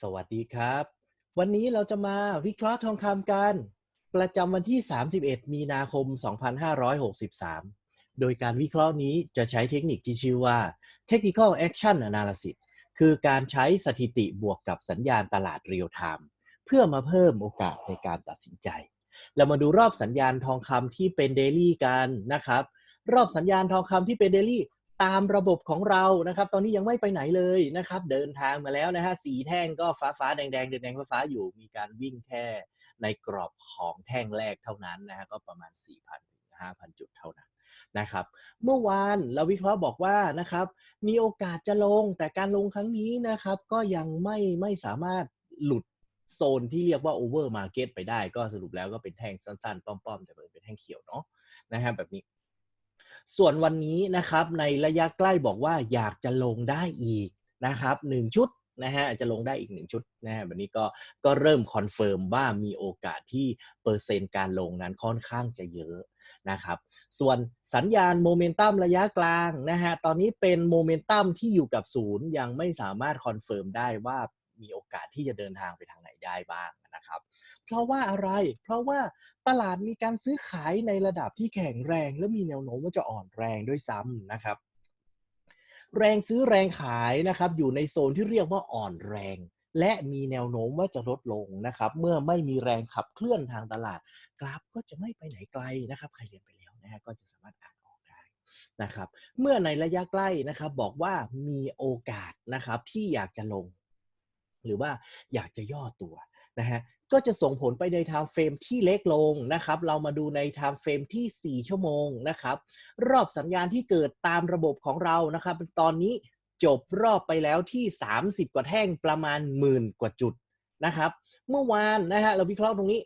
สวัสดีครับ วันนี้เราจะมาวิเคราะห์ทองคำกัน ประจำวันที่ 31 มีนาคม 2563 โดยการวิเคราะห์นี้จะใช้เทคนิคที่ชื่อว่า Technical Action Analysis คือการใช้สถิติบวกกับสัญญาณตลาดเรียลไทม์เพื่อมาเพิ่มโอกาสในการตัดสินใจ เรามาดูรอบสัญญาณทองคำที่เป็นเดลี่กันนะครับ รอบสัญญาณทองคำที่เป็นเดลี่ ตามระบบของเรานะครับ ตอนนี้ยังไม่ไปไหนเลยนะครับ เดินทางมาแล้วนะฮะสีแท่งก็ฟ้าฟ้าแดงแดงแดงแดงฟ้าฟ้าอยู่มีการวิ่งแค่ในกรอบของแท่งแรกเท่านั้นนะฮะก็ประมาณ 4,000ถึง5,000 จุดเท่านั้นนะครับ เมื่อวานเราวิเคราะห์บอกว่านะครับ มีโอกาสจะลงแต่การลงครั้งนี้นะครับ ก็ยังไม่ไม่สามารถหลุดโซนที่เรียกว่าโอเวอร์มาร์เก็ตไปได้ก็สรุปแล้วก็เป็นแท่งสั้นๆ ป้อมๆ แต่เป็นแท่งเขียวเนาะนะฮะแบบนี้ ส่วนวันนี้นะครับในระยะใกล้บอกว่าอยากจะลงได้อีกนะครับหนึ่งชุดนะฮะจะลงได้อีกหนึ่งชุดนะฮะแบบนี้ก็ก็เริ่มคอนเฟิร์มว่ามีโอกาสที่เปอร์เซ็นต์การลงนั้นค่อนข้างจะเยอะนะครับ ส่วนสัญญาณโมเมนตัมระยะกลางนะฮะตอนนี้เป็นโมเมนตัมที่อยู่กับศูนย์ยังไม่สามารถคอนเฟิร์มได้ว่ามีโอกาสที่จะเดินทางไปทางไหนได้บ้างนะครับ เพราะว่าอะไร เพราะว่าตลาดมีการซื้อขายในระดับที่แข็งแรง และมีแนวโน้มว่าจะอ่อนแรงด้วยซ้ำนะครับ แรงซื้อแรงขายนะครับ อยู่ในโซนที่เรียกว่าอ่อนแรง และมีแนวโน้มว่าจะลดลงนะครับ เมื่อไม่มีแรงขับเคลื่อนทางตลาด กราฟก็จะไม่ไปไหนไกลนะครับ ใครเรียนไปแล้วนะฮะก็จะสามารถอ่านออกได้นะครับ เมื่อในระยะใกล้นะครับ บอกว่ามีโอกาสนะครับที่อยากจะลงหรือว่าอยากจะย่อตัวนะฮะ ก็จะส่งผลไปใน time frame ที่เล็กลงนะครับ เรามาดูใน time frame ที่ 4 ชั่วโมงนะครับ รอบสัญญาณที่เกิดตามระบบของเรานะครับ ตอนนี้จบรอบไปแล้วที่ 30 กว่าแท่งประมาณหมื่นกว่าจุดนะครับ เมื่อวานนะฮะเราวิเคราะห์ตรงนี้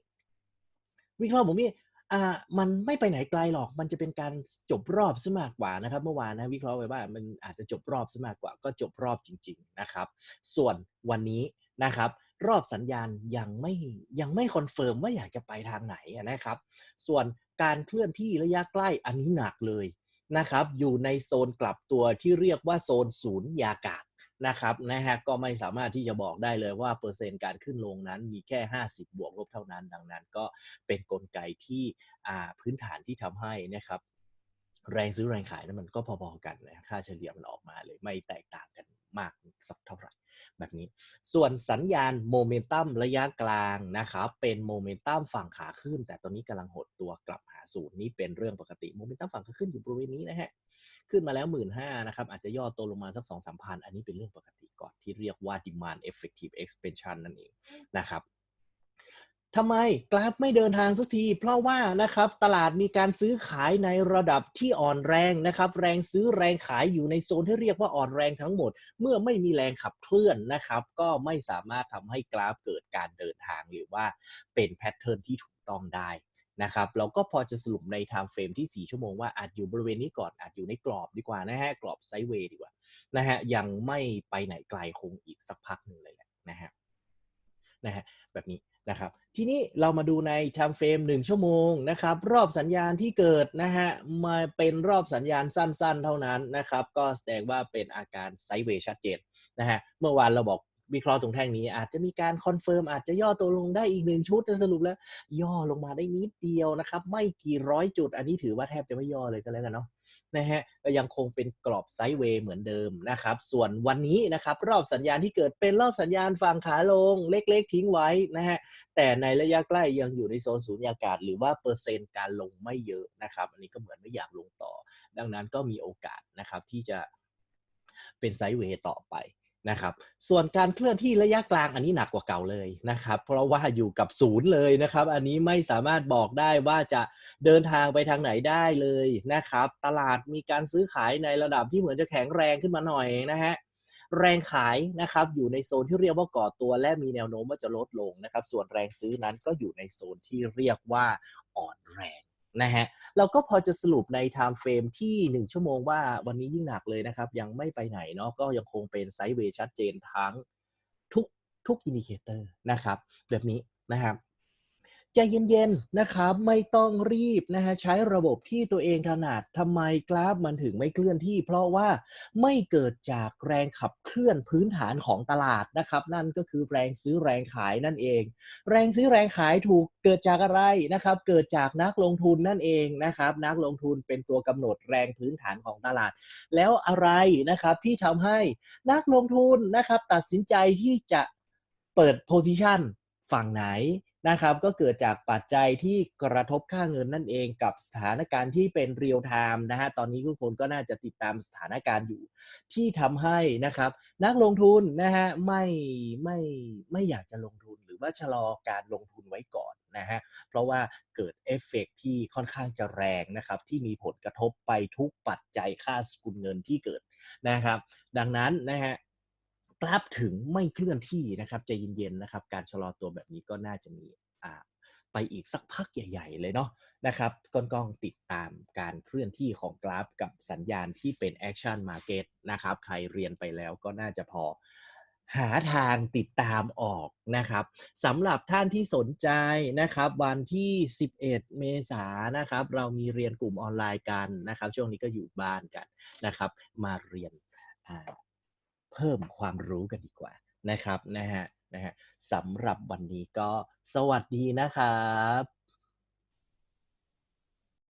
วิเคราะห์ผมนี่อ่ามันไม่ไปไหนไกลหรอก มันจะเป็นการจบรอบซะมากกว่านะครับ เมื่อวานนะวิเคราะห์ไว้ว่ามันอาจจะจบรอบซะมากกว่า ก็จบรอบจริง ๆนะครับ ส่วนวันนี้นะครับ รอบสัญญาณยังไม่ยังไม่คอนเฟิร์มว่าอยากจะไปทางไหนนะครับ ส่วนการเคลื่อนที่ระยะใกล้อันนี้หนักเลยนะครับ อยู่ในโซนกลับตัวที่เรียกว่าโซนศูนย์ยากาศนะครับนะฮะก็ไม่สามารถที่จะบอกได้เลยว่าเปอร์เซ็นต์การขึ้นลงนั้นมีแค่ 50 บวกลบเท่านั้น ดังนั้นก็เป็นนกลไกที่พื้นฐานที่ทำให้นะครับ แรงซื้อแรงขายนั้นมันก็พอๆกันนะค่าเฉลี่ยมันออกมาเลยไม่แตกต่างกันมากสักเท่าไหร่แบบนี้ ส่วนสัญญาณโมเมนตัมระยะกลางนะครับเป็นโมเมนตัมฝั่งขาขึ้น แต่ตอนนี้กำลังหดตัวกลับหาศูนย์นี่เป็นเรื่องปกติโมเมนตัมฝั่งขาขึ้นอยู่บริเวณนี้นะฮะขึ้นมาแล้วหมื่นห้านะครับอาจจะย่อตัวลงมาสักสองสามพันอันนี้เป็นเรื่องปกติก่อนที่เรียกว่า demand effective expansion นั่นเองนะครับ ทำไมกราฟไม่เดินทางสักที เพราะว่านะครับตลาดมีการซื้อขายในระดับที่อ่อนแรงนะครับ แรงซื้อแรงขายอยู่ในโซนที่เรียกว่าอ่อนแรงทั้งหมด เมื่อไม่มีแรงขับเคลื่อนนะครับ ก็ไม่สามารถทำให้กราฟเกิดการเดินทางหรือว่าเป็นแพทเทิร์นที่ถูกต้องได้นะครับเราก็พอจะสรุปใน time frame ที่ 4 ชั่วโมงว่าอาจอยู่บริเวณนี้ก่อนอาจอยู่ในกรอบดีกว่านะฮะกรอบไซด์เวย์ดีกว่านะฮะยังไม่ไปไหนไกลคงอีกสักพักหนึ่งเลยแหละนะฮะนะฮะแบบนี้ นะครับทีนี้เรามาดูใน time frame 1 ชั่วโมงนะครับรอบสัญญาณที่เกิดนะฮะมาเป็นรอบสัญญาณสั้นๆ เท่านั้นนะครับก็แสดงว่าเป็นอาการไซเวย์ชัดเจนนะฮะเมื่อวานเราบอกวิเคราะห์ตรงแท่งนี้อาจจะมีการคอนเฟิร์มอาจจะย่อตัวลงได้อีกหนึ่งชุดแต่สรุปแล้ว ย่อลงมาได้นิดเดียวนะครับ ไม่กี่ร้อยจุดอันนี้ถือว่าแทบจะไม่ย่อเลยก็แล้วกันเนาะ นะฮะก็ยังคงเป็นกรอบไซด์เวย์เหมือนเดิมนะครับส่วนวันนี้นะครับรอบสัญญาณที่เกิดเป็นรอบสัญญาณฝั่งขาลงเล็กๆ ทิ้งไว้นะฮะแต่ในระยะใกล้ยังอยู่ในโซนศูนย์อากาศ หรือว่าเปอร์เซ็นต์การลงไม่เยอะนะครับอันนี้ก็เหมือนไม่อยากลงต่อ ดังนั้นก็มีโอกาสนะครับที่จะเป็นไซด์เวย์ต่อไป นะครับ ส่วนการเคลื่อนที่ระยะกลางอันนี้หนักกว่าเก่าเลยนะครับ เพราะว่าอยู่กับศูนย์เลยนะครับ อันนี้ไม่สามารถบอกได้ว่าจะเดินทางไปทางไหนได้เลยนะครับ ตลาดมีการซื้อขายในระดับที่เหมือนจะแข็งแรงขึ้นมาหน่อยนะฮะแรงขายนะครับอยู่ในโซนที่เรียกว่าก่อตัวและมีแนวโน้มว่าจะลดลงนะครับ ส่วนแรงซื้อนั้นก็อยู่ในโซนที่เรียกว่าอ่อนแรง นะฮะเราก็พอจะสรุปในไทม์เฟรมที่ 1 ชั่วโมงว่าวันนี้ยิ่งหนักเลยนะครับ ยังไม่ไปไหนเนาะก็ยังคงเป็นไซด์เวย์ชัดเจนทั้งทุกทุกอินดิเคเตอร์นะครับ แบบนี้นะครับ ใจเย็นๆนะครับ ไม่ต้องรีบนะฮะใช้ระบบที่ตัวเองถนัดทำไมกราฟมันถึงไม่เคลื่อนที่ เพราะว่าไม่เกิดจากแรงขับเคลื่อนพื้นฐานของตลาดนะครับ นั่นก็คือแรงซื้อแรงขายนั่นเอง แรงซื้อแรงขายถูกเกิดจากอะไรนะครับ เกิดจากนักลงทุนนั่นเองนะครับ นักลงทุนเป็นตัวกำหนดแรงพื้นฐานของตลาด แล้วอะไรนะครับที่ทำให้นักลงทุนนะครับตัดสินใจที่จะเปิดโพซิชันฝั่งไหน นะครับ ก็เกิดจากปัจจัยที่กระทบค่าเงินนั่นเองกับสถานการณ์ที่เป็นเรียลไทม์นะฮะตอนนี้ทุกคนก็น่าจะติดตามสถานการณ์อยู่ ที่ทำให้นะครับ นักลงทุนนะฮะไม่ไม่ไม่อยากจะลงทุนหรือว่าชะลอการลงทุนไว้ก่อนนะฮะเพราะว่าเกิดเอฟเฟกต์ที่ค่อนข้างจะแรงนะครับ ที่มีผลกระทบไปทุกปัจจัยค่าสกุลเงินที่เกิดนะครับ ดังนั้นนะฮะ กราฟถึงไม่เคลื่อนที่นะครับใจเย็นๆนะครับ การชะลอตัวแบบนี้ก็น่าจะมีไปอีกสักพักใหญ่ ๆ เลยเนาะนะครับก้องติดตามการเคลื่อนที่ของกราฟกับสัญญาณที่เป็นแอคชั่นมาเก็ตนะครับ ใครเรียนไปแล้วก็น่าจะพอหาทางติดตามออกนะครับสำหรับท่านที่สนใจนะครับ วันที่ 11 เมษายนนะครับ เรามีเรียนกลุ่มออนไลน์กันนะครับ ช่วงนี้ก็อยู่บ้านกันนะครับ มาเรียน เพิ่มความรู้กันดีกว่านะครับนะฮะนะฮะสำหรับวันนี้ก็สวัสดีนะครับ